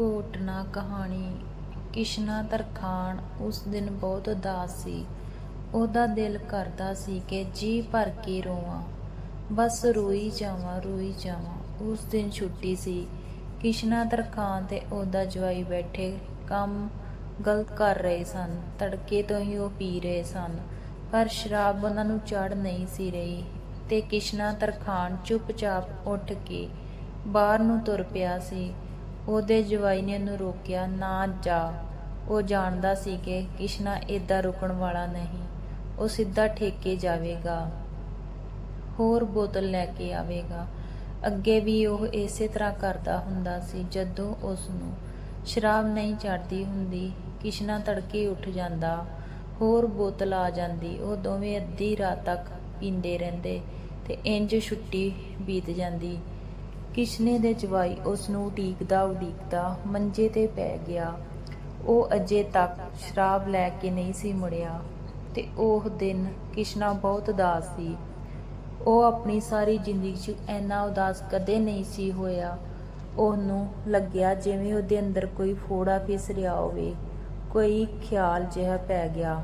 ਘੋਟਨਾ ਕਹਾਣੀ ਕਿਸ਼ਨਾ ਤਰਖਾਣ, ਉਸ ਦਿਨ ਬਹੁਤ ਉਦਾਸ ਸੀ। ਉਹਦਾ ਦਿਲ ਕਰਦਾ ਸੀ ਕਿ ਜੀ ਭਰ ਕੇ ਰੋਵਾਂ। ਬਸ ਰੋਈ ਜਾਵਾਂ ਰੋਈ ਜਾਵਾਂ। ਉਸ ਦਿਨ ਛੁੱਟੀ ਸੀ। ਕਿਸ਼ਨਾ ਤਰਖਾਣ ਤੇ ਉਹਦਾ ਜਵਾਈ ਬੈਠੇ ਕੰਮ ਗਲਤ ਕਰ ਰਹੇ ਸਨ। ਤੜਕੇ ਤੋਂ ਹੀ ਉਹ ਪੀ ਰਹੇ ਸਨ। ਪਰ ਸ਼ਰਾਬ ਉਹਨਾਂ ਨੂੰ ਚੜ ਨਹੀਂ ਸੀ ਰਹੀ। ਤੇ ਕਿਸ਼ਨਾ ਤਰਖਾਣ ਚੁੱਪਚਾਪ ਉੱਠ ਕੇ ਬਾਹਰ ਨੂੰ ਤੁਰ ਪਿਆ ਸੀ। ਉਹਦੇ ਜਵਾਈ ਨੇ ਉਹਨੂੰ ਰੋਕਿਆ, ਨਾ ਜਾ। ਉਹ ਜਾਣਦਾ ਸੀ ਕਿ ਕਿਸ਼ਨਾ ਏਦਾਂ ਰੁਕਣ ਵਾਲਾ ਨਹੀਂ, ਉਹ ਸਿੱਧਾ ਠੇਕੇ ਜਾਵੇਗਾ, ਹੋਰ ਬੋਤਲ ਲੈ ਕੇ ਆਵੇਗਾ। ਅੱਗੇ ਵੀ ਉਹ ਇਸੇ ਤਰ੍ਹਾਂ ਕਰਦਾ ਹੁੰਦਾ ਸੀ ਜਦੋਂ ਉਸ ਨੂੰ ਸ਼ਰਾਬ ਨਹੀਂ ਚੜਦੀ ਹੁੰਦੀ ਕਿਸ਼ਨਾ ਤੜਕੇ ਉੱਠ ਜਾਂਦਾ, ਹੋਰ ਬੋਤਲ ਆ ਜਾਂਦੀ, ਉਹ ਦੋਵੇਂ ਅੱਧੀ ਰਾਤ ਤੱਕ ਪੀਂਦੇ ਰਹਿੰਦੇ ਤੇ ਇੰਜ ਛੁੱਟੀ ਬੀਤ ਜਾਂਦੀ। ਕਿਸ਼ਨੇ ਦੇ ਜਵਾਈ ਉਸ ਨੂੰ ਉਡੀਕਦਾ ਉਡੀਕਦਾ ਮੰਜੇ ਤੇ ਪੈ ਗਿਆ। ਉਹ ਅਜੇ ਤੱਕ ਸ਼ਰਾਬ ਲੈ ਕੇ ਨਹੀਂ ਸੀ ਮੁੜਿਆ ਤੇ ਉਹ ਦਿਨ ਕਿਸ਼ਨਾ ਬਹੁਤ ਉਦਾਸ ਸੀ। ਉਹ ਆਪਣੀ ਸਾਰੀ ਜ਼ਿੰਦਗੀ 'ਚ ਇੰਨਾ ਉਦਾਸ ਕਦੇ ਨਹੀਂ ਸੀ ਹੋਇਆ। ਉਹਨੂੰ ਲੱਗਿਆ ਜਿਵੇਂ ਉਹਦੇ ਅੰਦਰ ਕੋਈ ਫੋੜਾ ਫਿਸ ਰਿਹਾ ਹੋਵੇ, ਕੋਈ ਖਿਆਲ ਜਿਹਾ ਪੈ ਗਿਆ।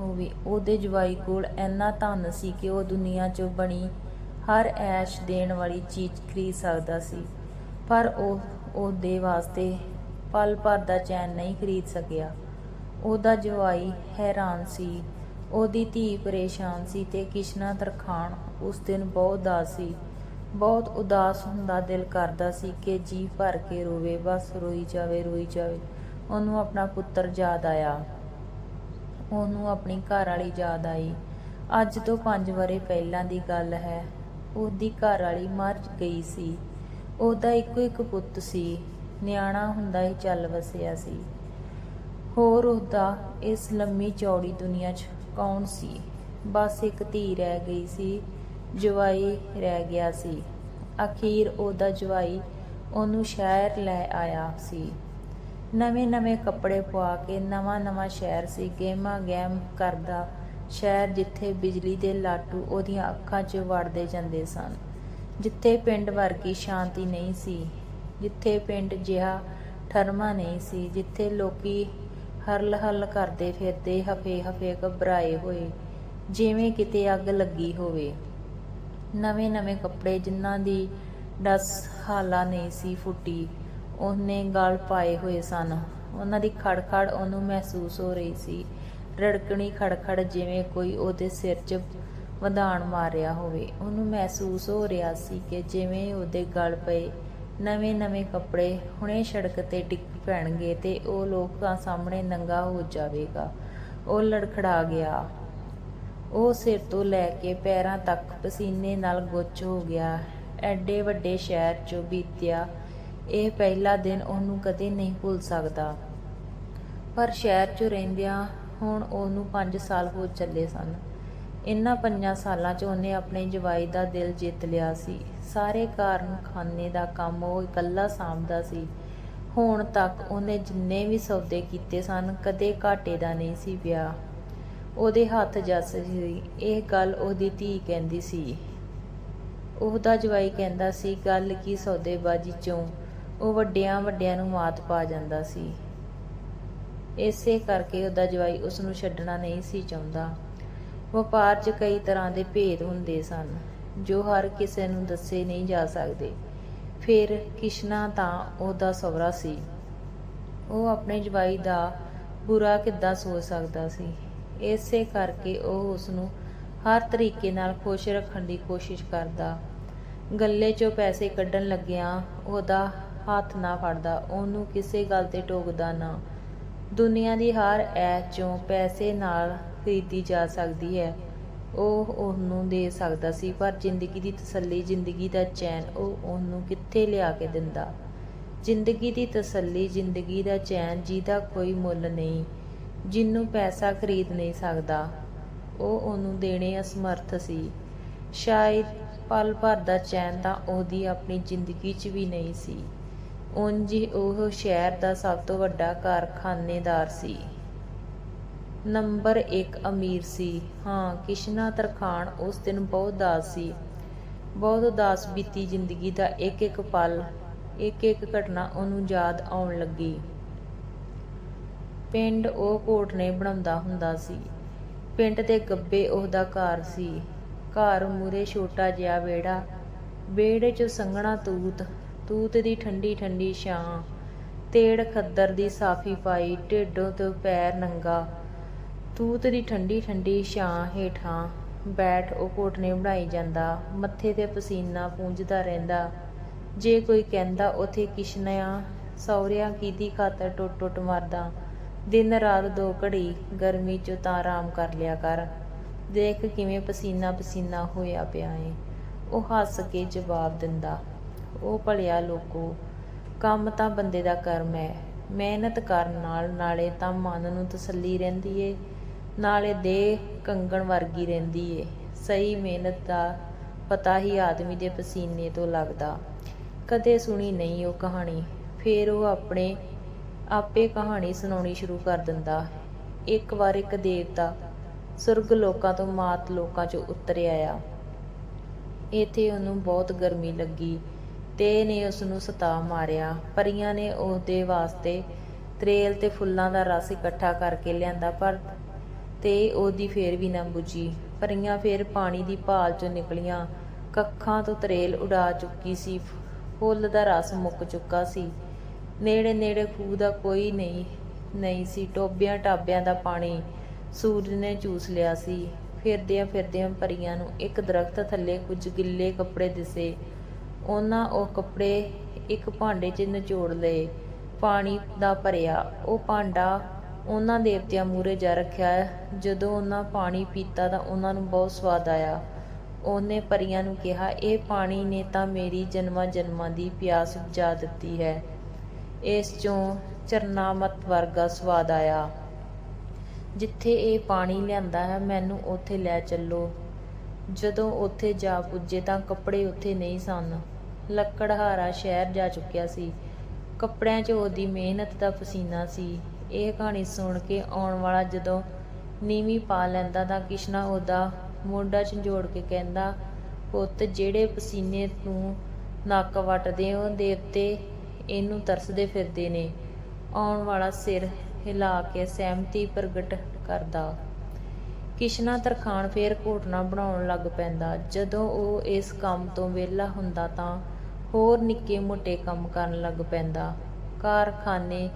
ਹੋਵੇ ਉਹਦੇ ਜਵਾਈ ਕੋਲ ਇੰਨਾ ਧਨ ਸੀ ਕਿ ਉਹ ਦੁਨੀਆ 'ਚੋਂ ਬਣੀ ਹਰ ਐਸ਼ ਦੇਣ ਵਾਲੀ ਚੀਜ਼ ਖਰੀਦ ਸਕਦਾ ਸੀ, ਪਰ ਉਹ, ਉਹਦੇ ਵਾਸਤੇ ਪਲ ਭਰ ਦਾ ਚੈਨ ਨਹੀਂ ਖਰੀਦ ਸਕਿਆ। ਉਹਦਾ ਜਵਾਈ ਹੈਰਾਨ ਸੀ, ਉਹਦੀ ਧੀ ਪਰੇਸ਼ਾਨ ਸੀ ਤੇ ਕਿਸ਼ਨਾ ਤਰਖਾਣ ਉਸ ਦਿਨ ਬਹੁਤ ਉਦਾਸ ਸੀ। ਬਹੁਤ ਉਦਾਸ ਹੁੰਦਾ ਦਿਲ ਕਰਦਾ ਸੀ ਕਿ ਜੀ ਭਰ ਕੇ ਰੋਵੇ, ਬਸ ਰੋਈ ਜਾਵੇ ਰੋਈ ਜਾਵੇ। ਉਹਨੂੰ ਆਪਣਾ ਪੁੱਤਰ ਯਾਦ ਆਇਆ। ਉਹਨੂੰ ਆਪਣੀ ਘਰ ਵਾਲੀ ਯਾਦ ਆਈ। ਅੱਜ ਤੋਂ 5 ਵਰੇ ਪਹਿਲਾਂ ਦੀ ਗੱਲ ਹੈ। ਉਹਦੀ ਘਰ ਵਾਲੀ ਮਰ ਗਈ ਸੀ। ਉਹਦਾ ਇੱਕੋ ਇੱਕ ਪੁੱਤ ਸੀ। ਨਿਆਣਾ ਹੁੰਦਾ ਹੀ ਚੱਲ ਵਸਿਆ ਸੀ। ਹੋਰ ਉਹਦਾ ਇਸ ਲੰਮੀ ਚੌੜੀ ਦੁਨੀਆ 'ਚ ਕੌਣ ਸੀ? ਬਸ ਇੱਕ ਧੀ ਰਹਿ ਗਈ ਸੀ, ਜਵਾਈ ਰਹਿ ਗਿਆ ਸੀ। ਅਖੀਰ ਉਹਦਾ ਜਵਾਈ ਉਹਨੂੰ ਸ਼ਹਿਰ ਲੈ ਆਇਆ ਸੀ। ਨਵੇਂ ਨਵੇਂ ਕੱਪੜੇ ਪਵਾ ਕੇ ਨਵਾਂ ਨਵਾਂ ਸ਼ਹਿਰ ਸੀ। ਗੇਮਾਂ ਗੇਮ ਕਰਦਾ ਸ਼ਹਿਰ ਜਿੱਥੇ ਬਿਜਲੀ ਦੇ ਲਾਟੂ ਉਹਦੀਆਂ ਅੱਖਾਂ 'ਚ ਵੜਦੇ ਜਾਂਦੇ ਸਨ, ਜਿੱਥੇ ਪਿੰਡ ਵਰਗੀ ਸ਼ਾਂਤੀ ਨਹੀਂ ਸੀ, ਜਿੱਥੇ ਪਿੰਡ ਜਿਹਾ ਠਰਮਾ ਨਹੀਂ ਸੀ, ਜਿੱਥੇ ਲੋਕੀ ਹਰਲ ਹਰਲ ਕਰਦੇ ਫਿਰਦੇ ਹਫੇ ਹਫੇ ਘਬਰਾਏ ਹੋਏ, ਜਿਵੇਂ ਕਿਤੇ ਅੱਗ ਲੱਗੀ ਹੋਵੇ। ਨਵੇਂ ਨਵੇਂ ਕੱਪੜੇ ਜਿਨ੍ਹਾਂ ਦੀ ਡਸ ਹਾਲਾ ਨਹੀਂ ਸੀ ਫੁੱਟੀ, ਉਹਨੇ ਗਲ ਪਾਏ ਹੋਏ ਸਨ। ਉਹਨਾਂ ਦੀ ਖੜਖੜ ਉਹਨੂੰ ਮਹਿਸੂਸ ਹੋ ਰਹੀ ਸੀ ਰੜਕਣੀ ਖੜਖੜ ਜਿਵੇਂ ਕੋਈ ਉਹਦੇ ਸਿਰ 'ਚ ਵਧਾਣ ਮਾਰਿਆ ਹੋਵੇ। ਉਹਨੂੰ ਮਹਿਸੂਸ ਹੋ ਰਿਹਾ ਸੀ ਕਿ ਜਿਵੇਂ ਉਹਦੇ ਗਲ ਪਏ ਨਵੇਂ ਨਵੇਂ ਕੱਪੜੇ ਹੁਣੇ ਸੜਕ ਤੇ ਡਿੱਗ ਪੈਣਗੇ ਤੇ ਉਹ ਲੋਕਾਂ ਸਾਹਮਣੇ ਨੰਗਾ ਹੋ ਜਾਵੇਗਾ। ਉਹ ਲੜਖੜਾ ਗਿਆ। ਉਹ ਸਿਰ ਤੋਂ ਲੈ ਕੇ ਪੈਰਾਂ ਤੱਕ ਪਸੀਨੇ ਨਾਲ ਗੁੱਚ ਹੋ ਗਿਆ। ਐਡੇ ਵੱਡੇ ਸ਼ਹਿਰ 'ਚੋਂ ਬੀਤਿਆ। ਇਹ ਪਹਿਲਾ ਦਿਨ ਉਹਨੂੰ ਕਦੇ ਨਹੀਂ ਭੁੱਲ ਸਕਦਾ। ਪਰ ਸ਼ਹਿਰ 'ਚ ਰਹਿੰਦਿਆਂ ਹੁਣ ਉਹਨੂੰ 5 ਸਾਲ ਹੋ ਚੱਲੇ ਸਨ। ਇਨ੍ਹਾਂ ਪੰਜਾਂ ਸਾਲਾਂ 'ਚ ਉਹਨੇ ਆਪਣੇ ਜਵਾਈ ਦਾ ਦਿਲ ਜਿੱਤ ਲਿਆ ਸੀ। ਸਾਰੇ ਕਾਰਨ ਖਾਨੇ ਦਾ ਕੰਮ ਉਹ ਇਕੱਲਾ ਸਾਂਭਦਾ ਸੀ। ਹੁਣ ਤੱਕ ਉਹਨੇ ਜਿੰਨੇ ਵੀ ਸੌਦੇ ਕੀਤੇ ਸਨ, ਕਦੇ ਘਾਟੇ ਦਾ ਨਹੀਂ ਸੀ ਪਿਆ ਉਹਦੇ ਹੱਥ ਜੱਸ ਸੀ। ਇਹ ਗੱਲ ਉਹਦੀ ਧੀ ਕਹਿੰਦੀ ਸੀ। ਉਹਦਾ ਜਵਾਈ ਕਹਿੰਦਾ ਸੀ, ਗੱਲ ਕੀ ਸੌਦੇਬਾਜ਼ੀ ਚੋਂ? ਉਹ ਵੱਡਿਆਂ ਵੱਡਿਆਂ ਨੂੰ ਮਾਤ ਪਾ ਜਾਂਦਾ ਸੀ। ਇਸੇ ਕਰਕੇ ਉਹਦਾ ਜਵਾਈ ਉਸ ਨੂੰ ਛੱਡਣਾ ਨਹੀਂ ਸੀ ਚਾਹੁੰਦਾ। ਵਪਾਰ 'ਚ ਕਈ ਤਰ੍ਹਾਂ ਦੇ ਭੇਦ ਹੁੰਦੇ ਸਨ, ਜੋ ਹਰ ਕਿਸੇ ਨੂੰ ਦੱਸੇ ਨਹੀਂ ਜਾ ਸਕਦੇ। ਫਿਰ ਕਿਸ਼ਨਾ ਤਾਂ ਉਹਦਾ ਸਵਰਾ ਸੀ। ਉਹ ਆਪਣੇ ਜਵਾਈ ਦਾ ਬੁਰਾ ਕਿੱਦਾਂ ਸੋਚ ਸਕਦਾ ਸੀ? ਇਸੇ ਕਰਕੇ ਉਹ ਉਸ ਨੂੰ ਹਰ ਤਰੀਕੇ ਨਾਲ ਖੁਸ਼ ਰੱਖਣ ਦੀ ਕੋਸ਼ਿਸ਼ ਕਰਦਾ। ਗੱਲੇ 'ਚੋਂ ਪੈਸੇ ਕੱਢਣ ਲੱਗਿਆਂ ਉਹਦਾ ਹੱਥ ਨਾ ਫੜਦਾ, ਉਹਨੂੰ ਕਿਸੇ ਗੱਲ ਤੇ ਟੋਕਦਾ ਨਾ। ਦੁਨੀਆ ਦੀ ਹਰ ਐਸ਼ 'ਚੋਂ ਪੈਸੇ ਨਾਲ ਖਰੀਦੀ ਜਾ ਸਕਦੀ ਹੈ ਉਹ ਉਹਨੂੰ ਦੇ ਸਕਦਾ ਸੀ, ਪਰ ਜ਼ਿੰਦਗੀ ਦੀ ਤਸੱਲੀ, ਜ਼ਿੰਦਗੀ ਦਾ ਚੈਨ ਉਹ ਉਹਨੂੰ ਕਿੱਥੇ ਲਿਆ ਕੇ ਦਿੰਦਾ? ਜ਼ਿੰਦਗੀ ਦੀ ਤਸੱਲੀ, ਜ਼ਿੰਦਗੀ ਦਾ ਚੈਨ ਜਿਹਦਾ ਕੋਈ ਮੁੱਲ ਨਹੀਂ, ਜਿਹਨੂੰ ਪੈਸਾ ਖਰੀਦ ਨਹੀਂ ਸਕਦਾ। ਉਹ ਉਹਨੂੰ ਦੇਣੇ ਅਸਮਰਥ ਸੀ। ਸ਼ਾਇਦ ਪਲ ਭਰ ਦਾ ਚੈਨ ਤਾਂ ਉਹਦੀ ਆਪਣੀ ਜ਼ਿੰਦਗੀ 'ਚ ਵੀ ਨਹੀਂ ਸੀ। ਉਂਝ ਉਹ ਸ਼ਹਿਰ ਦਾ ਸਭ ਤੋਂ ਵੱਡਾ ਕਾਰਖਾਨੇਦਾਰ ਸੀ। ਨੰਬਰ 1 ਅਮੀਰ ਸੀ। ਹਾਂ, ਕਿਸ਼ਨਾ ਤਰਖਾਣ ਉਸ ਦਿਨ ਬਹੁਤ ਉਦਾਸ ਸੀ। ਬਹੁਤ ਉਦਾਸ ਬੀਤੀ ਜ਼ਿੰਦਗੀ ਦਾ ਇੱਕ ਇੱਕ ਪਲ ਇੱਕ ਇੱਕ ਘਟਨਾ ਉਹਨੂੰ ਯਾਦ ਆਉਣ ਲੱਗੀ। ਪਿੰਡ ਉਹ ਕੋਟਨੇ ਬਣਾਉਂਦਾ ਹੁੰਦਾ ਸੀ। ਪਿੰਡ ਦੇ ਗੱਬੇ ਉਹਦਾ ਘਰ ਸੀ। ਘਰ ਮੂਰੇ ਛੋਟਾ ਜਿਹਾ ਵਿਹੜਾ, ਵਿਹੜੇ 'ਚ ਸੰਘਣਾ ਤੂਤ ਤੂਤ ਦੀ ਠੰਡੀ ਠੰਡੀ ਛਾਂ, ਤੇੜ ਖੱਦਰ ਦੀ ਸਾਫੀ ਪਾਈ, ਢਿੱਡੋਂ ਤੋਂ ਪੈਰ ਨੰਗਾ। ਤੂਤ ਦੀ ਠੰਡੀ ਠੰਡੀ ਛਾਂ ਹੇਠਾਂ ਬੈਠ ਉਹ ਕੋਟਨੇ ਬਣਾਈ ਜਾਂਦਾ, ਮੱਥੇ ਤੇ ਪਸੀਨਾ ਪੂੰਝਦਾ ਰਹਿੰਦਾ। ਜੇ ਕੋਈ ਕਹਿੰਦਾ ਉਥੇ ਕਿਸ਼ਨਿਆ ਸੌਰਿਆਂ ਕੀਦੀ ਖਾਤਰ ਟੁੱਟ ਟੁੱਟ ਮਰਦਾ। ਦਿਨ ਰਾਤ ਦੋ ਘੜੀ ਗਰਮੀ ਚ ਤਾਂ ਆਰਾਮ ਕਰ ਲਿਆ ਕਰ। ਦੇਖ ਕਿਵੇਂ ਪਸੀਨਾ ਪਸੀਨਾ ਹੋਇਆ ਪਿਆ ਏ। ਉਹ ਹੱਸ ਕੇ ਜਵਾਬ ਦਿੰਦਾ। ਉਹ ਭਲਿਆ ਲੋਕੋ, ਕੰਮ ਤਾਂ ਬੰਦੇ ਦਾ ਕਰਮ ਹੈ। ਮਿਹਨਤ ਕਰਨ ਨਾਲ ਨਾਲੇ ਤਾਂ ਮਨ ਨੂੰ ਤਸੱਲੀ ਰਹਿੰਦੀ ਏ, ਨਾਲੇ ਦੇਹ ਕੰਗਣ ਵਰਗੀ ਰਹਿੰਦੀ ਏ। ਸਹੀ ਮਿਹਨਤ ਦਾ ਪਤਾ ਹੀ ਆਦਮੀ ਦੇ ਪਸੀਨੇ ਤੋਂ ਲੱਗਦਾ। ਕਦੇ ਸੁਣੀ ਨਹੀਂ ਉਹ ਕਹਾਣੀ, ਫੇਰ ਉਹ ਆਪਣੇ ਆਪੇ ਕਹਾਣੀ ਸੁਣਾਉਣੀ ਸ਼ੁਰੂ ਕਰ ਦਿੰਦਾ। ਇੱਕ ਵਾਰ ਇੱਕ ਦੇਵਤਾ ਸੁਰਗ ਲੋਕਾਂ ਤੋਂ ਮਾਤ ਲੋਕਾਂ 'ਚ ਉਤਰਿਆ ਆਇਆ ਇੱਥੇ ਉਹਨੂੰ ਬਹੁਤ ਗਰਮੀ ਲੱਗੀ। ਤੇ ਨੇ ਉਸ ਨੂੰ ਸਤਾ ਮਾਰਿਆ। ਪਰੀਆਂ ਨੇ ਉਹਦੇ ਵਾਸਤੇ ਤਰੇਲ ਤੇ ਫੁੱਲਾਂ ਦਾ ਰਸ ਇਕੱਠਾ ਕਰਕੇ ਲਿਆਂਦਾ, ਪਰ ਤੇ ਉਹਦੀ ਫੇਰ ਵੀ ਨਾ ਬੁਝੀ। ਪਰੀਆਂ ਫੇਰ ਪਾਣੀ ਦੀ ਭਾਲ ਚੋਂ ਨਿਕਲੀਆਂ। ਕੱਖਾਂ ਤੋਂ ਤਰੇਲ ਉਡਾ ਚੁੱਕੀ ਸੀ। ਫੁੱਲ ਦਾ ਰਸ ਮੁੱਕ ਚੁੱਕਾ ਸੀ। ਨੇੜੇ ਨੇੜੇ ਖੂਹ ਦਾ ਕੋਈ ਨਹੀਂ ਨਹੀਂ ਸੀ। ਟੋਬਿਆਂ ਟਾਬਿਆਂ ਦਾ ਪਾਣੀ ਸੂਰਜ ਨੇ ਚੂਸ ਲਿਆ ਸੀ। ਫਿਰਦਿਆਂ ਫਿਰਦਿਆਂ ਪਰੀਆਂ ਨੂੰ ਇੱਕ ਦਰਖਤ ਥੱਲੇ ਕੁਝ ਗਿੱਲੇ ਕੱਪੜੇ ਦਿਸੇ। ਉਹਨਾਂ ਉਹ ਕੱਪੜੇ ਇੱਕ ਭਾਂਡੇ 'ਚ ਨਿਚੋੜ ਲਏ, ਪਾਣੀ ਦਾ ਭਰਿਆ। ਉਹ ਭਾਂਡਾ ਉਹਨਾਂ ਦੇਵਤਿਆਂ ਮੂਰੇ ਜਾ ਰੱਖਿਆ। ਜਦੋਂ ਉਹਨਾਂ ਪਾਣੀ ਪੀਤਾ ਤਾਂ ਉਹਨਾਂ ਨੂੰ ਬਹੁਤ ਸਵਾਦ ਆਇਆ। ਉਹਨੇ ਪਰੀਆਂ ਨੂੰ ਕਿਹਾ, ਇਹ ਪਾਣੀ ਨੇ ਤਾਂ ਮੇਰੀ ਜਨਮਾਂ ਜਨਮਾਂ ਦੀ ਪਿਆਸ ਬੁਝਾ ਦਿੱਤੀ ਹੈ। ਇਸ ਚੋਂ ਚਰਨਾਮਤ ਵਰਗਾ ਸਵਾਦ ਆਇਆ। ਜਿੱਥੇ ਇਹ ਪਾਣੀ ਲਿਆਂਦਾ ਹੈ, ਮੈਨੂੰ ਉੱਥੇ ਲੈ ਚੱਲੋ। ਜਦੋਂ ਉੱਥੇ ਜਾ ਪੁੱਜੇ ਤਾਂ ਕੱਪੜੇ ਉੱਥੇ ਨਹੀਂ ਸਨ। ਲੱਕੜਹਾਰਾ ਸ਼ਹਿਰ ਜਾ ਚੁੱਕਿਆ ਸੀ। ਕੱਪੜਿਆਂ 'ਚ ਉਹਦੀ ਮਿਹਨਤ ਦਾ ਪਸੀਨਾ ਸੀ। ਇਹ ਕਹਾਣੀ ਸੁਣ ਕੇ ਆਉਣ ਵਾਲਾ ਜਦੋਂ ਨੀਵੀਂ ਪਾ ਲੈਂਦਾ ਤਾਂ ਕਿਸ਼ਨਾ ਉਹਦਾ ਮੋਢਾ ਝੰਜੋੜ ਕੇ ਕਹਿੰਦਾ, ਪੁੱਤ, ਜਿਹੜੇ ਪਸੀਨੇ ਤੂੰ ਨੱਕ ਵੱਟਦੇ ਹੋ ਉੱਤੇ ਇਹਨੂੰ ਤਰਸਦੇ ਫਿਰਦੇ ਨੇ। ਆਉਣ ਵਾਲਾ ਸਿਰ ਹਿਲਾ ਕੇ ਸਹਿਮਤੀ ਪ੍ਰਗਟ ਕਰਦਾ। ਕਿਸ਼ਨਾ ਤਰਖਾਣ ਫੇਰ ਘੋਟਣਾ ਬਣਾਉਣ ਲੱਗ ਪੈਂਦਾ। ਜਦੋਂ ਉਹ ਇਸ ਕੰਮ ਤੋਂ ਵਿਹਲਾ ਹੁੰਦਾ ਤਾਂ ਹੋਰ ਨਿੱਕੇ ਮੋਟੇ ਕੰਮ ਕਰਨ ਲੱਗ ਪੈਂਦਾ। ਕਾਰਖਾਨੇ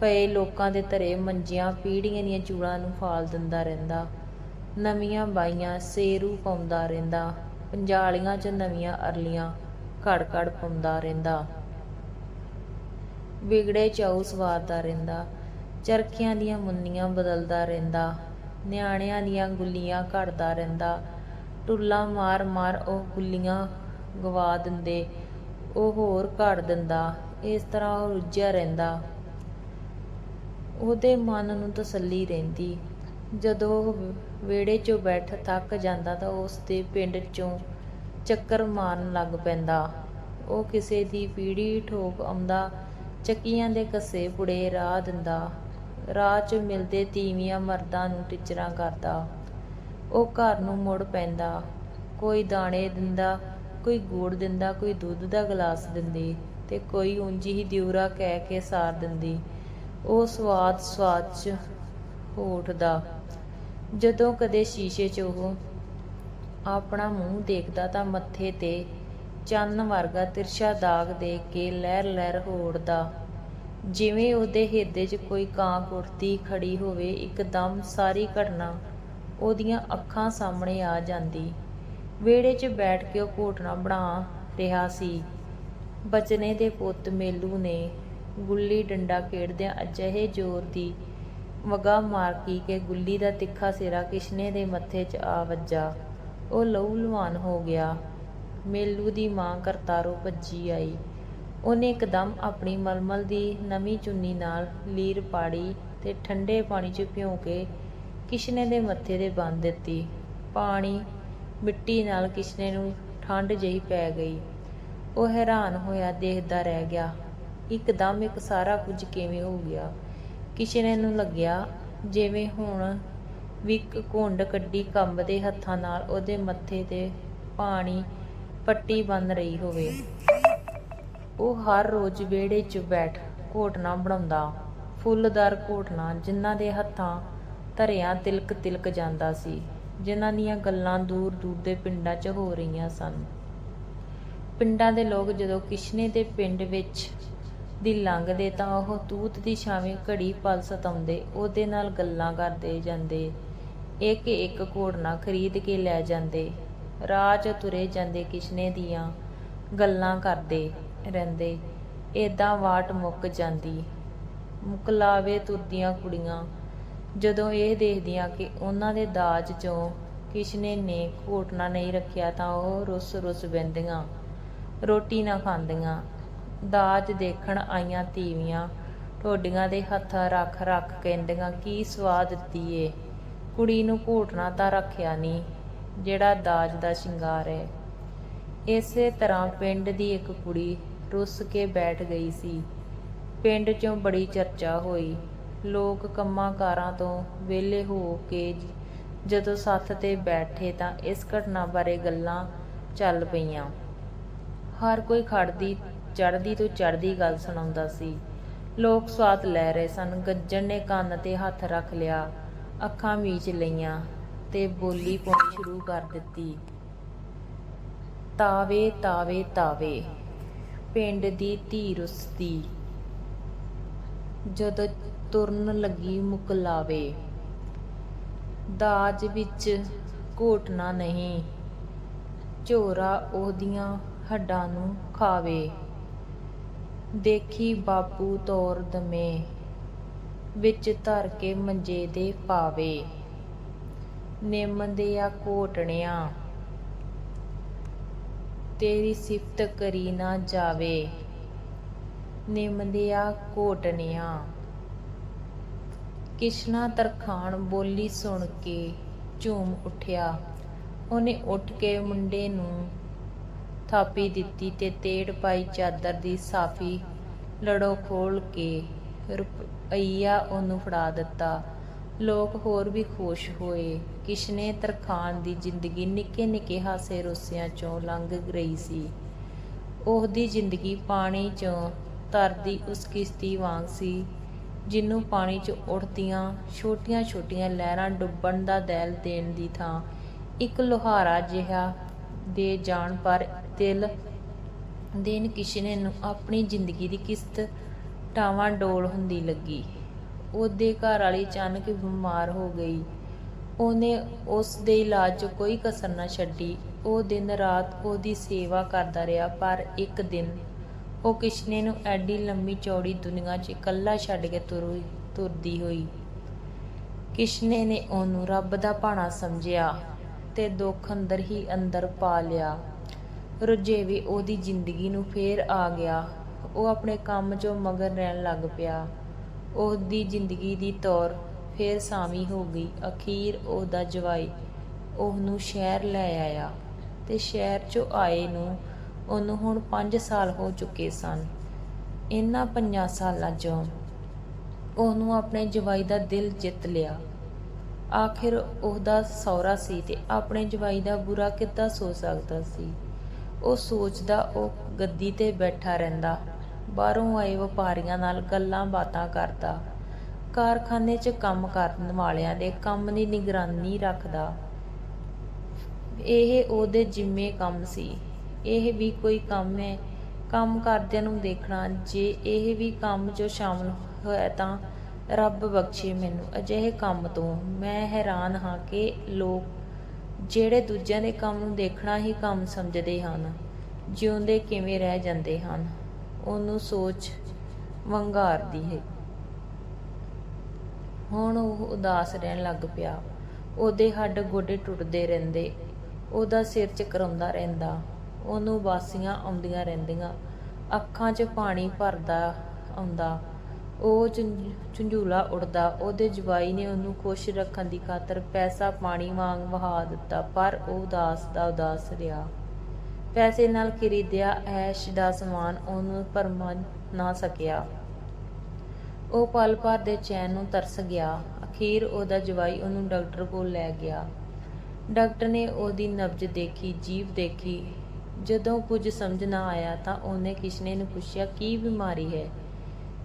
ਪਏ ਲੋਕਾਂ ਦੇ ਧਰੇ ਮੰਜੀਆਂ ਪੀੜੀਆਂ ਦੀਆਂ ਚੂੜਾਂ ਨੂੰ ਫਾਲ ਦਿੰਦਾ ਰਹਿੰਦਾ। ਨਵੀਆਂ ਬਾਈਆਂ ਸੇਰੂ ਪਾਉਂਦਾ ਰਹਿੰਦਾ। ਪੰਜਾਲੀਆਂ 'ਚ ਨਵੀਆਂ ਅਰਲੀਆਂ ਘੜ ਘੜ ਪਾਉਂਦਾ ਰਹਿੰਦਾ। ਵਿਗੜੇ ਚਾਉ ਸਵਾਰਦਾ ਰਹਿੰਦਾ। ਚਰਖਿਆਂ ਦੀਆਂ ਮੁੰਨੀਆਂ ਬਦਲਦਾ ਰਹਿੰਦਾ। ਨਿਆਣਿਆਂ ਦੀਆਂ ਗੁੱਲੀਆਂ ਘੜਦਾ ਰਹਿੰਦਾ। ਟੁੱਲਾ ਮਾਰ ਮਾਰ ਉਹ ਗੁੱਲੀਆਂ ਗਵਾ ਦਿੰਦੇ। ਉਹ ਹੋਰ ਘੜ ਦਿੰਦਾ, ਇਸ ਤਰ੍ਹਾਂ ਉਹ ਰੁੱਝਿਆ ਰਹਿੰਦਾ। ਉਹਦੇ ਮਨ ਨੂੰ ਤਸੱਲੀ ਰਹਿੰਦੀ। ਜਦੋਂ ਉਹ ਵਿਹੜੇ 'ਚੋਂ ਬੈਠ ਥੱਕ ਜਾਂਦਾ ਤਾਂ ਉਸ ਦੇ ਪਿੰਡ 'ਚੋਂ ਚੱਕਰ ਮਾਰਨ ਲੱਗ ਪੈਂਦਾ। ਉਹ ਕਿਸੇ ਦੀ ਪੀੜੀ ਠੋਕ ਆਉਂਦਾ, ਚੱਕੀਆਂ ਦੇ ਕੱਸੇ ਪੁੜੇ ਰਾਹ ਦਿੰਦਾ। ਰਾਹ 'ਚ ਮਿਲਦੇ ਤੀਵੀਆਂ ਮਰਦਾਂ ਨੂੰ ਟਿਚਰਾਂ ਕਰਦਾ। ਉਹ ਘਰ ਨੂੰ ਮੁੜ ਪੈਂਦਾ। ਕੋਈ ਦਾਣੇ ਦਿੰਦਾ ਕੋਈ ਗੂੜ ਦਿੰਦਾ, ਕੋਈ ਦੁੱਧ ਦਾ ਗਲਾਸ ਦਿੰਦੀ ਤੇ ਕੋਈ ਉਂਝ ਹੀ ਦਿਉਰਾ ਕਹਿ ਕੇ ਸਾਰ ਦਿੰਦੀ। ਉਹ ਸਵਾਦ ਸਵਾਦ 'ਚ ਹੋਠਦਾ। ਜਦੋਂ ਕਦੇ ਸ਼ੀਸ਼ੇ 'ਚ ਉਹ ਆਪਣਾ ਮੂੰਹ ਦੇਖਦਾ ਤਾਂ ਮੱਥੇ ਤੇ ਚੰਨ ਵਰਗਾ ਤਿਰਛਾ ਦਾਗ ਦੇਖ ਕੇ ਲਹਿਰ ਲਹਿਰ ਹੋੜਦਾ। ਜਿਵੇਂ ਉਹਦੇ ਹਿਰਦੇ 'ਚ ਕੋਈ ਕਾਂ ਕੁੜਤੀ ਖੜੀ ਹੋਵੇ, ਇੱਕਦਮ ਸਾਰੀ ਘਟਨਾ ਉਹਦੀਆਂ ਅੱਖਾਂ ਸਾਹਮਣੇ ਆ ਜਾਂਦੀ। ਵਿਹੜੇ 'ਚ ਬੈਠ ਕੇ ਉਹ ਘੋਟਣਾ ਬਣਾ ਰਿਹਾ ਸੀ। ਬਚਨੇ ਦੇ ਪੁੱਤ ਮੇਲੂ ਨੇ ਗੁੱਲੀ ਡੰਡਾ ਖੇਡਦਿਆਂ ਅਜਿਹੇ ਜ਼ੋਰ ਦੀ ਵਗਾ ਮਾਰ ਕੀ ਕਿ ਗੁੱਲੀ ਦਾ ਤਿੱਖਾ ਸਿਰਾ ਕਿਸ਼ਨੇ ਦੇ ਮੱਥੇ 'ਚ ਆ ਵੱਜਾ। ਉਹ ਲਹੂ ਲੁਹਾਨ ਹੋ ਗਿਆ। ਮੇਲੂ ਦੀ ਮਾਂ ਕਰਤਾਰੋ ਭੱਜੀ ਆਈ। ਉਹਨੇ ਇੱਕਦਮ ਆਪਣੀ ਮਲਮਲ ਦੀ ਨਵੀਂ ਚੁੰਨੀ ਨਾਲ ਲੀਰ ਪਾੜੀ ਤੇ ਠੰਡੇ ਪਾਣੀ 'ਚ ਭਿਉਂ ਕੇ ਕਿਸ਼ਨੇ ਦੇ ਮੱਥੇ ਤੇ ਬੰਨ੍ਹ ਦਿੱਤੀ। ਪਾਣੀ ਮਿੱਟੀ ਨਾਲ ਕਿਸ਼ਨੇ ਨੂੰ ਠੰਡ ਜਿਹੀ ਪੈ ਗਈ। ਉਹ ਹੈਰਾਨ ਹੋਇਆ ਦੇਖਦਾ ਰਹਿ ਗਿਆ। ਇੱਕਦਮ ਇੱਕ ਸਾਰਾ ਕੁਝ ਕਿਵੇਂ ਹੋ ਗਿਆ? ਕਿਸ਼ਨੇ ਨੂੰ ਲੱਗਿਆ ਜਿਵੇਂ ਹੁਣ ਵੀ ਘੁੰਡ ਕੱਢੀ ਕੰਬਦੇ ਹੱਥਾਂ ਨਾਲ ਉਹਦੇ ਮੱਥੇ ਤੇ ਪਾਣੀ ਪੱਟੀ ਬੰਨ ਰਹੀ ਹੋਵੇ। ਉਹ ਹਰ ਰੋਜ਼ ਵਿਹੜੇ 'ਚ ਬੈਠ ਘੋਟਣਾ ਬਣਾਉਂਦਾ। ਫੁੱਲਦਾਰ ਘੋਟਣਾ ਜਿਨ੍ਹਾਂ ਦੇ ਹੱਥਾਂ ਧਰਿਆਂ ਤਿਲਕ ਤਿਲਕ ਜਾਂਦਾ ਸੀ। ਜਿਨ੍ਹਾਂ ਦੀਆਂ ਗੱਲਾਂ ਦੂਰ ਦੂਰ ਦੇ ਪਿੰਡਾਂ 'ਚ ਹੋ ਰਹੀਆਂ ਸਨ। ਪਿੰਡਾਂ ਦੇ ਲੋਕ ਜਦੋਂ ਕਿਸ਼ਨੇ ਦੇ ਪਿੰਡ ਵਿੱਚ ਦੀ ਲੰਘਦੇ ਤਾਂ ਉਹ ਤੂਤ ਦੀ ਛਾਵੇਂ ਘੜੀ ਪਲ ਸਤਾਉਂਦੇ, ਉਹਦੇ ਨਾਲ ਗੱਲਾਂ ਕਰਦੇ ਜਾਂਦੇ। ਇੱਕ ਇੱਕ ਘੋੜਨਾ ਖਰੀਦ ਕੇ ਲੈ ਜਾਂਦੇ। ਰਾਹ 'ਚ ਤੁਰੇ ਜਾਂਦੇ ਕਿਸ਼ਨੇ ਦੀਆਂ ਗੱਲਾਂ ਕਰਦੇ ਰਹਿੰਦੇ। ਏਦਾਂ ਵਾਟ ਮੁੱਕ ਜਾਂਦੀ। ਮੁਕਲਾਵੇ ਤੁਰਦੀਆਂ ਕੁੜੀਆਂ ਜਦੋਂ ਇਹ ਦੇਖਦੀਆਂ ਕਿ ਉਹਨਾਂ ਦੇ ਦਾਜ 'ਚੋਂ ਕਿਸ਼ਨੇ ਨੇ ਘੋਟਣਾ ਨਹੀਂ ਰੱਖਿਆ ਤਾਂ ਉਹ ਰੁੱਸ ਰੁੱਸ ਬਹਿੰਦੀਆਂ, ਰੋਟੀ ਨਾ ਖਾਂਦੀਆਂ। ਦਾਜ ਦੇਖਣ ਆਈਆਂ ਤੀਵੀਆਂ ਢੋਡੀਆਂ ਦੇ ਹੱਥ ਰੱਖ ਰੱਖ ਕਹਿੰਦੀਆਂ, ਕੀ ਸਵਾਦ ਦਿੱਤੀ ਏ? ਕੁੜੀ ਨੂੰ ਘੋਟਣਾ ਤਾਂ ਰੱਖਿਆ ਨਹੀਂ, ਜਿਹੜਾ ਦਾਜ ਦਾ ਸ਼ਿੰਗਾਰ ਹੈ ਇਸੇ ਤਰ੍ਹਾਂ ਪਿੰਡ ਦੀ ਇੱਕ ਕੁੜੀ ਰੁੱਸ ਕੇ ਬੈਠ ਗਈ ਸੀ। ਪਿੰਡ 'ਚੋਂ ਬੜੀ ਚਰਚਾ ਹੋਈ। ਲੋਕ ਕੰਮਾਂ ਕਾਰਾਂ ਤੋਂ ਵਿਹਲੇ ਹੋ ਕੇ ਜਦੋਂ ਸੱਥ ਤੇ ਬੈਠੇ ਤਾਂ ਇਸ ਘਟਨਾ ਬਾਰੇ ਗੱਲਾਂ ਚੱਲ ਪਈਆਂ। ਹਰ ਕੋਈ ਖੜਦੀ ਚੜਦੀ ਤੋਂ ਚੜਦੀ ਗੱਲ ਸੁਣਾਉਂਦਾ ਸੀ। ਲੋਕ ਸਵਾਦ ਲੈ ਰਹੇ ਸਨ। ਗੱਜਣ ਨੇ ਕੰਨ ਤੇ ਹੱਥ ਰੱਖ ਲਿਆ, ਅੱਖਾਂ ਮੀਚ ਲਈਆਂ ਤੇ ਬੋਲੀ ਪਾਉਣੀ ਸ਼ੁਰੂ ਕਰ ਦਿੱਤੀ। ਤਾਵੇ ਤਾਵੇ ਤਾਵੇ। ਪਿੰਡ ਦੀ ਧੀ ਰੁੱਸਦੀ। ਜਦੋਂ ਤੁਰਨ ਲੱਗੀ ਮੁਕਲਾਵੇ। ਦਾਜ ਵਿੱਚ ਘੋਟਣਾ ਨਹੀਂ, ਝੋਰਾ ਉਹਦੀਆਂ ਹੱਡਾਂ ਨੂੰ ਖਾਵੇ। ਦੇਖੀ ਬਾਪੂ ਤੋਰ ਦਮੇ, ਵਿੱਚ ਧਰ ਕੇ ਮੰਜੇ ਦੇ ਪਾਵੇ। ਨਿੰਮ ਦੇ ਆ ਘੋਟਣਿਆਂ, ਤੇਰੀ ਸਿਫਤ ਕਰੀ ਨਾ ਜਾਵੇ। ਨਿੰਮ ਦੇ ਆ ਘੋਟਣਿਆਂ। ਕਿਸ਼ਨਾ ਤਰਖਾਣ ਬੋਲੀ ਸੁਣ ਕੇ ਝੂਮ ਉੱਠਿਆ। ਉਹਨੇ ਉੱਠ ਕੇ ਮੁੰਡੇ ਨੂੰ ਥਾਪੀ ਦਿੱਤੀ ਤੇ ਤੇੜ ਪਾਈ ਚਾਦਰ ਦੀ ਸਾਫੀ ਲੜੋ ਖੋਲ ਕੇ ਰੁਪਈਆ ਉਹਨੂੰ ਫੜਾ ਦਿੱਤਾ। ਲੋਕ ਹੋਰ ਵੀ ਖੁਸ਼ ਹੋਏ। ਕਿਸ਼ਨੇ ਤਰਖਾਨ ਦੀ ਜ਼ਿੰਦਗੀ ਨਿੱਕੇ ਨਿੱਕੇ ਹਾਸੇ ਰੋਸਿਆਂ ਚੋਂ ਲੰਘ ਰਹੀ ਸੀ। ਉਹਦੀ ਜ਼ਿੰਦਗੀ ਪਾਣੀ ਚੋਂ ਤਰਦੀ ਉਸ ਕਿਸ਼ਤੀ ਵਾਂਗ ਸੀ। ਜਿਹਨੂੰ ਪਾਣੀ 'ਚ ਉੱਠਦੀਆਂ ਛੋਟੀਆਂ-ਛੋਟੀਆਂ ਲਹਿਰਾਂ ਡੁੱਬਣ ਦਾ ਦੈਲ ਦੇਣ ਦੀ ਥਾਂ। ਇੱਕ ਲੋਹਾਰਾ ਜਿਹਾ ਦੇ ਜਾਣ ਪਰ ਦਿਲ ਦਿਨ ਕਿਸ਼ਨੇ ਨੂੰ ਆਪਣੀ ਜ਼ਿੰਦਗੀ ਦੀ ਕਿਸ਼ਤ ਟਾਵਾਂ ਡੋਲ ਹੁੰਦੀ ਲੱਗੀ। ਉਹਦੇ ਘਰ ਵਾਲੀ ਅਚਾਨਕ ਬਿਮਾਰ ਹੋ ਗਈ। ਉਹਨੇ ਉਸ ਦੇ ਇਲਾਜ 'ਚ ਕੋਈ ਕਸਰ ਨਾ ਛੱਡੀ। ਉਹ ਦਿਨ ਰਾਤ ਉਹਦੀ ਸੇਵਾ ਕਰਦਾ ਰਿਹਾ, ਪਰ ਇੱਕ ਦਿਨ ਉਹ ਕਿਸ਼ਨੇ ਨੂੰ ਐਡੀ ਲੰਮੀ ਚੌੜੀ ਦੁਨੀਆ 'ਚ ਇਕੱਲਾ ਛੱਡ ਕੇ ਤੁਰ ਤੁਰਦੀ ਹੋਈ। ਕਿਸ਼ਨੇ ਨੇ ਉਹਨੂੰ ਰੱਬ ਦਾ ਭਾਣਾ ਸਮਝਿਆ ਤੇ ਦੁੱਖ ਅੰਦਰ ਹੀ ਅੰਦਰ ਪਾ ਲਿਆ। ਰੁਝੇਵੇ ਉਹਦੀ ਜ਼ਿੰਦਗੀ ਨੂੰ ਫੇਰ ਆ ਗਿਆ। ਉਹ ਆਪਣੇ ਕੰਮ 'ਚੋਂ ਮਗਰ ਰਹਿਣ ਲੱਗ ਪਿਆ। ਉਹਦੀ ਜ਼ਿੰਦਗੀ ਦੀ ਤੌਰ ਫੇਰ ਸਾਵੀਂ ਹੋ ਗਈ। ਅਖੀਰ ਉਹਦਾ ਜਵਾਈ ਉਹਨੂੰ ਸ਼ਹਿਰ ਲੈ ਆਇਆ ਤੇ ਸ਼ਹਿਰ 'ਚੋਂ ਆਏ ਨੂੰ ਉਹਨੂੰ ਹੁਣ 5 ਸਾਲ ਹੋ ਚੁੱਕੇ ਸਨ। ਇਹਨਾਂ ਪੰਜਾਂ ਸਾਲਾਂ 'ਚੋਂ ਉਹਨੂੰ ਆਪਣੇ ਜਵਾਈ ਦਾ ਦਿਲ ਜਿੱਤ ਲਿਆ। ਆਖਿਰ ਉਹਦਾ ਸੌਰਾ ਸੀ ਤੇ ਆਪਣੇ ਜਵਾਈ ਦਾ ਬੁਰਾ ਕਿੱਦਾਂ ਸੋਚ ਸਕਦਾ ਸੀ? ਉਹ ਸੋਚਦਾ ਉਹ ਗੱਦੀ ਤੇ ਬੈਠਾ ਰਹਿੰਦਾ, ਬਾਹਰੋਂ ਆਏ ਵਪਾਰੀਆਂ ਨਾਲ ਗੱਲਾਂ ਬਾਤਾਂ ਕਰਦਾ, ਕਾਰਖਾਨੇ 'ਚ ਕੰਮ ਕਰਨ ਵਾਲਿਆਂ ਦੇ ਕੰਮ ਦੀ ਨਿਗਰਾਨੀ ਰੱਖਦਾ। ਇਹ ਉਹਦੇ ਜਿੰਮੇ ਕੰਮ ਸੀ। ਇਹ ਵੀ ਕੋਈ ਕੰਮ ਹੈ। ਕੰਮ ਕਰਦਿਆਂ ਨੂੰ ਦੇਖਣਾ, ਜੇ ਇਹ ਵੀ ਕੰਮ ਜੋ ਸ਼ਾਮਲ ਹੋਇਆ ਤਾਂ ਰੱਬ ਬਖਸ਼ੇ ਮੈਨੂੰ। ਅਜਿਹੇ ਕੰਮ ਤੋਂ ਮੈਂ ਹੈਰਾਨ ਹਾਂ ਕਿ ਲੋਕ ਜਿਹੜੇ ਦੂਜਿਆਂ ਦੇ ਕੰਮ ਨੂੰ ਦੇਖਣਾ ਹੀ ਕੰਮ ਸਮਝਦੇ ਹਨ, ਜਿਉਂਦੇ ਕਿਵੇਂ ਰਹਿ ਜਾਂਦੇ ਹਨ, ਉਹਨੂੰ ਸੋਚ ਵੰਗਾਰਦੀ ਹੈ। ਹੁਣ ਉਹ ਉਦਾਸ ਰਹਿਣ ਲੱਗ ਪਿਆ। ਉਹਦੇ ਹੱਡ ਗੋਡੇ ਟੁੱਟਦੇ ਰਹਿੰਦੇ, ਉਹਦਾ ਸਿਰ ਚਕਰਾਉਂਦਾ ਰਹਿੰਦਾ। ਉਹਨੂੰ ਵਾਸੀਆਂ ਆਉਂਦੀਆਂ ਰਹਿੰਦੀਆਂ। ਅੱਖਾਂ 'ਚ ਪਾਣੀ ਭਰਦਾ ਆਉਂਦਾ। ਉਹ ਝੁੰ- ਝੁੰਝੂਲਾ ਉੜਦਾ ਉਹਦੇ ਜਵਾਈ ਨੇ ਉਹਨੂੰ ਖੁਸ਼ ਰੱਖਣ ਦੀ ਖਾਤਰ ਪੈਸਾ ਪਾਣੀ ਵਾਂਗ ਵਹਾ ਦਿੱਤਾ, ਪਰ ਉਹ ਉਦਾਸ ਦਾ ਉਦਾਸ ਰਿਹਾ। ਪੈਸੇ ਨਾਲ ਖਰੀਦਿਆ ਐਸ਼ ਦਾ ਸਮਾਨ ਉਹਨੂੰ ਭਰਮਾ ਨਾ ਸਕਿਆ। ਉਹ ਪਲ ਭਰ ਦੇ ਚੈਨ ਨੂੰ ਤਰਸ ਗਿਆ। ਅਖੀਰ ਉਹਦਾ ਜਵਾਈ ਉਹਨੂੰ ਡਾਕਟਰ ਕੋਲ ਲੈ ਗਿਆ। ਡਾਕਟਰ ਨੇ ਉਹਦੀ ਨਬਜ਼ ਦੇਖੀ ਜੀਭ ਦੇਖੀ। ਜਦੋਂ ਕੁਝ ਸਮਝ ਨਾ ਆਇਆ ਤਾਂ ਉਹਨੇ ਕਿਸ਼ਨੇ ਨੂੰ ਪੁੱਛਿਆ, ਕੀ ਬਿਮਾਰੀ ਹੈ?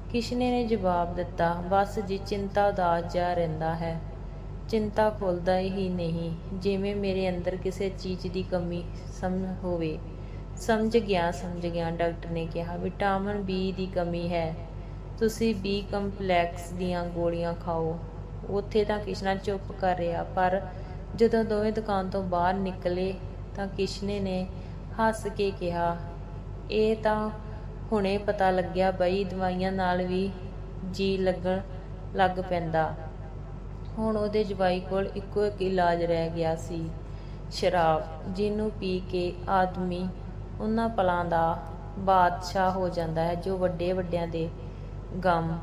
ਕਿਸ਼ਨੇ ਨੇ ਜਵਾਬ ਦਿੱਤਾ, ਬਸ ਜੀ, ਚਿੰਤਾ ਉਦਾਸ ਜਾ ਰਹਿੰਦਾ ਹੈ। ਚਿੰਤਾ ਖੁੱਲਦਾ ਹੀ ਨਹੀਂ। ਜਿਵੇਂ ਮੇਰੇ ਅੰਦਰ ਕਿਸੇ ਚੀਜ਼ ਦੀ ਕਮੀ ਸਮਝ ਹੋਵੇ। ਸਮਝ ਗਿਆ ਸਮਝ ਗਿਆ, ਡਾਕਟਰ ਨੇ ਕਿਹਾ, ਵਿਟਾਮਿਨ ਬੀ ਦੀ ਕਮੀ ਹੈ। ਤੁਸੀਂ ਬੀ ਕੰਪਲੈਕਸ ਦੀਆਂ ਗੋਲੀਆਂ ਖਾਓ। ਉੱਥੇ ਤਾਂ ਕਿਸ਼ਨਾ ਚੁੱਪ ਕਰ ਰਿਹਾ, ਪਰ ਜਦੋਂ ਦੋਵੇਂ ਦੁਕਾਨ ਤੋਂ ਬਾਹਰ ਨਿਕਲੇ ਤਾਂ ਕਿਸ਼ਨੇ ਨੇ ਹੱਸ ਕੇ ਕਿਹਾ, ਇਹ ਤਾਂ ਹੁਣੇ ਪਤਾ ਲੱਗਿਆ ਬਈ ਦਵਾਈਆਂ ਨਾਲ ਵੀ ਜੀ ਲੱਗਣ ਲੱਗ ਪੈਂਦਾ। ਹੁਣ ਉਹਦੇ ਜਵਾਈ ਕੋਲ ਇੱਕੋ ਇੱਕ ਇਲਾਜ ਰਹਿ ਗਿਆ ਸੀ, ਸ਼ਰਾਬ, ਜਿਹਨੂੰ ਪੀ ਕੇ ਆਦਮੀ ਉਹਨਾਂ ਪਲਾਂ ਦਾ ਬਾਦਸ਼ਾਹ ਹੋ ਜਾਂਦਾ ਹੈ, ਜੋ ਵੱਡੇ ਵੱਡਿਆਂ ਦੇ ਗਮ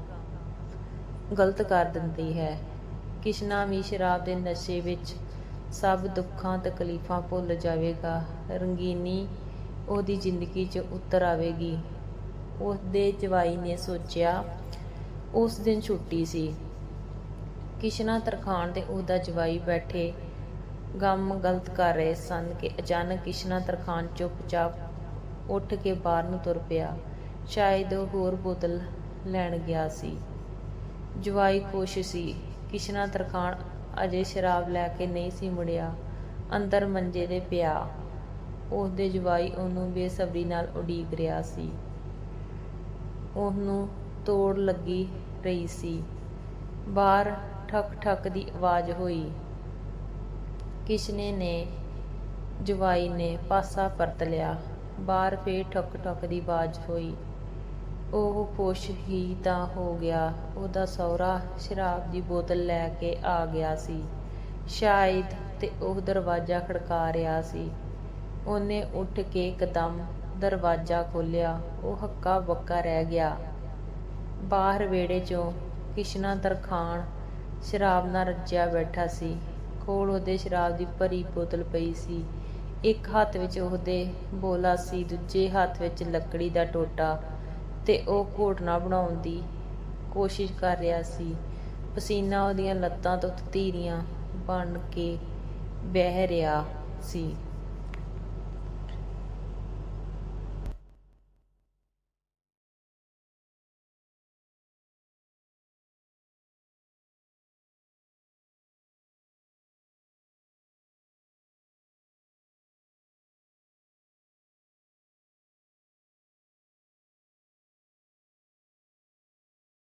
ਗਲਤ ਕਰ ਦਿੰਦੀ ਹੈ। ਕਿਸ਼ਨਾ ਵੀ ਸ਼ਰਾਬ ਦੇ ਨਸ਼ੇ ਵਿੱਚ ਸਭ ਦੁੱਖਾਂ ਤਕਲੀਫਾਂ ਭੁੱਲ ਜਾਵੇਗਾ। ਰੰਗੀਨੀ ਉਹਦੀ ਜ਼ਿੰਦਗੀ 'ਚ ਉਤਰ ਆਵੇਗੀ। ਉਹਦੇ ਜਵਾਈ ਨੇ ਸੋਚਿਆ, ਉਸ ਦਿਨ ਛੁੱਟੀ ਸੀ। ਕਿਸ਼ਨਾ ਤਰਖਾਨ ਤੇ ਉਹਦਾ ਜਵਾਈ ਬੈਠੇ ਗਮ ਗਲਤ ਕਰ ਰਹੇ ਸਨ ਕਿ ਅਚਾਨਕ ਕਿਸ਼ਨਾ ਤਰਖਾਨ ਚੁੱਪਚਾਪ ਉੱਠ ਕੇ ਬਾਹਰ ਨੂੰ ਤੁਰ ਪਿਆ। ਸ਼ਾਇਦ ਉਹ ਹੋਰ ਬੋਤਲ ਲੈਣ ਗਿਆ ਸੀ। ਜਵਾਈ ਖੁਸ਼ ਸੀ। ਕਿਸ਼ਨਾ ਤਰਖਾਨ ਅਜੇ ਸ਼ਰਾਬ ਲੈ ਕੇ ਨਹੀਂ ਸੀ ਮੁੜਿਆ। ਅੰਦਰ ਮੰਜੇ ਦੇ ਪਿਆ। ਉਹਦੇ ਜਵਾਈ ਉਹਨੂੰ ਬੇਸਬਰੀ ਨਾਲ ਉਡੀਕ ਰਿਹਾ ਸੀ। ਉਹਨੂੰ ਤੋੜ ਲੱਗੀ ਰਹੀ ਸੀ। ਬਾਹਰ ਠਕ ਠਕ ਦੀ ਆਵਾਜ਼ ਹੋਈ। ਕਿਸ਼ਨੇ ਨੇ, ਜਵਾਈ ਨੇ ਪਾਸਾ ਪਰਤ ਲਿਆ। ਬਾਹਰ ਫੇਰ ਠਕ ਠਕ ਦੀ ਆਵਾਜ਼ ਹੋਈ। ਉਹ ਖੁਸ਼ ਹੀ ਤਾਂ ਹੋ ਗਿਆ। ਉਹਦਾ ਸਹੁਰਾ ਸ਼ਰਾਬ ਦੀ ਬੋਤਲ ਲੈ ਕੇ ਆ ਗਿਆ ਸੀ। ਸ਼ਾਇਦ ਤੇ ਉਹ ਦਰਵਾਜ਼ਾ ਖੜਕਾ ਰਿਹਾ ਸੀ। ਉਹਨੇ ਉੱਠ ਕੇ ਇੱਕਦਮ ਦਰਵਾਜ਼ਾ ਖੋਲ੍ਹਿਆ। ਉਹ ਹੱਕਾ ਬੱਕਾ ਰਹਿ ਗਿਆ। ਬਾਹਰ ਵਿਹੜੇ 'ਚੋਂ ਕਿਸ਼ਨਾ ਤਰਖਾਨ ਸ਼ਰਾਬ ਨਾਲ ਰੱਜਿਆ ਬੈਠਾ ਸੀ। ਕੋਲ ਉਹਦੇ ਸ਼ਰਾਬ ਦੀ ਭਰੀ ਬੋਤਲ ਪਈ ਸੀ। ਇੱਕ ਹੱਥ ਵਿੱਚ ਉਹਦੇ ਬੋਲਾ ਸੀ, ਦੂਜੇ ਹੱਥ ਵਿੱਚ ਲੱਕੜੀ ਦਾ ਟੋਟਾ। ਤੇ ਉਹ ਘੋਟਣਾ ਬਣਾਉਣ ਦੀ ਕੋਸ਼ਿਸ਼ ਕਰ ਰਿਹਾ ਸੀ। ਪਸੀਨਾ ਉਹਦੀਆਂ ਲੱਤਾਂ ਤੋਂ ਧੀਰੀਆਂ ਬਣ ਕੇ ਵਹਿ ਰਿਹਾ ਸੀ।